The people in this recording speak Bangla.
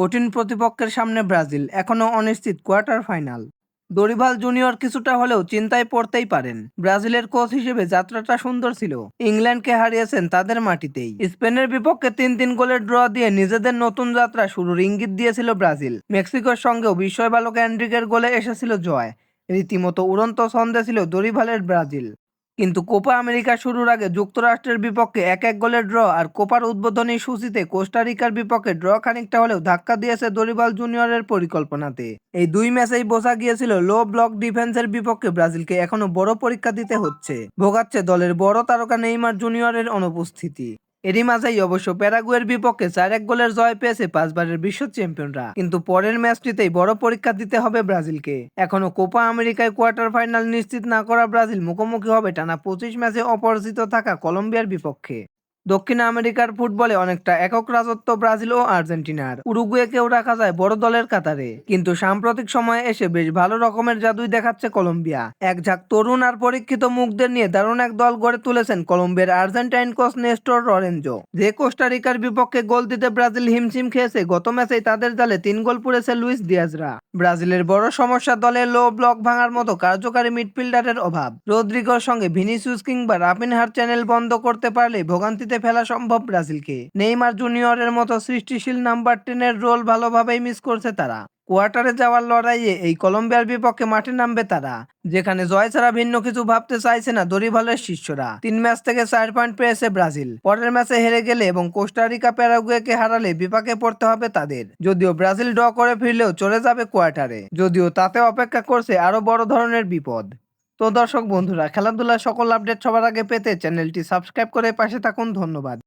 কঠিন প্রতিপক্ষের সামনে ব্রাজিল এখনও অনিশ্চিত কোয়ার্টার ফাইনাল। দরিভাল জুনিয়র কিছুটা হলেও চিন্তায় পড়তেই পারেন। ব্রাজিলের কোচ হিসেবে যাত্রাটা সুন্দর ছিল। ইংল্যান্ডকে হারিয়েছেন তাদের মাটিতেই। স্পেনের বিপক্ষে তিন তিন গোলের ড্র দিয়ে নিজেদের নতুন যাত্রা শুরুর ইঙ্গিত দিয়েছিল ব্রাজিল। মেক্সিকোর সঙ্গেও বিস্ময় বালক অ্যান্ড্রিকের গোলে এসেছিল জয়। রীতিমতো উড়ন্ত ছন্দে ছিল দরিভালের ব্রাজিল। কিন্তু কোপা আমেরিকা শুরুর আগে যুক্তরাষ্ট্রের বিপক্ষে এক এক গোলের ড্র আর কোপার উদ্বোধনী সূচিতে কোস্টারিকার বিপক্ষে ড্র খানিকটা হলেও ধাক্কা দিয়েছে দরিবাল জুনিয়রের পরিকল্পনাতে। এই দুই ম্যাচেই বোঝা গিয়েছিল লো ব্লক ডিফেন্সের বিপক্ষে ব্রাজিলকে এখনও বড় পরীক্ষা দিতে হচ্ছে। ভোগাচ্ছে দলের বড় তারকা নেইমার জুনিয়রের অনুপস্থিতি। এরই মাঝেই অবশ্য প্যারাগুয়ের বিপক্ষে চার এক গোলের জয় পেয়েছে পাঁচবারের বিশ্ব চ্যাম্পিয়নরা। কিন্তু পরের ম্যাচটিতেই বড় পরীক্ষা দিতে হবে ব্রাজিলকে। এখনও কোপা আমেরিকায় কোয়ার্টার ফাইনাল নিশ্চিত না করা ব্রাজিল মুখোমুখি হবে টানা পঁচিশ ম্যাচে অপরাজিত থাকা কলম্বিয়ার বিপক্ষে। দক্ষিণ আমেরিকার ফুটবলে অনেকটা একক রাজত্ব ব্রাজিল ও আর্জেন্টিনার। উরুগুয়েকেও রাখা যায় বড় দলের কাতারে। কিন্তু সাম্প্রতিক সময়ে এসে বেশ ভালো রকমের জাদুই দেখাচ্ছে কলম্বিয়া। এক ঝাঁক তরুণ আর পরীক্ষিত মুখদের নিয়ে দারুণ এক দল গড়ে তুলেছেন কলম্বিয়ার আর্জেন্টাইন কোচ নেস্টর লরেঞ্জো যে কোস্টারিকার বিপক্ষে গোল দিতে ব্রাজিল হিমশিম খেয়েছে, গত ম্যাচেই তাদের জালে তিন গোল পুড়েছে লুইস দিয়াজরা ব্রাজিলের বড় সমস্যা দলে লো ব্লক ভাঙার মতো কার্যকারী মিডফিল্ডারের অভাব। রদ্রিগোর সঙ্গে ভিনিসিউস কিংবা রাপিনহার চ্যানেল বন্ধ করতে পারলে ভোগান্তিতে ফেলা সম্ভব ব্রাজিলকে। নেইমার জুনিয়রের মতো সৃষ্টিশীল নাম্বার টেনের রোল ভালোভাবেই মিস করছে তারা। কোয়ার্টারে যাওয়ার লড়াইয়ে এই কলম্বিয়ার বিপক্ষে মাঠে নামবে তারা, যেখানে জয় ছাড়া ভিন্ন কিছু ভাবতে চাইছে না দরিভালের শিষ্যরা। তিন ম্যাচ থেকে চার পয়েন্ট পেয়েছে ব্রাজিল। পরের ম্যাচে হেরে গেলে এবং কোস্টারিকা প্যারাগুয়েকে হারালে বিপাকে পড়তে হবে তাদের। যদিও ব্রাজিল ড্র করে ফিরলেও চলে যাবে কোয়ার্টারে, যদিও তাতে অপেক্ষা করছে আরও বড় ধরনের বিপদ। তো দর্শক বন্ধুরা, খেলাধুলার সকল আপডেট সবার আগে পেতে চ্যানেলটি সাবস্ক্রাইব করে পাশে থাকুন। ধন্যবাদ।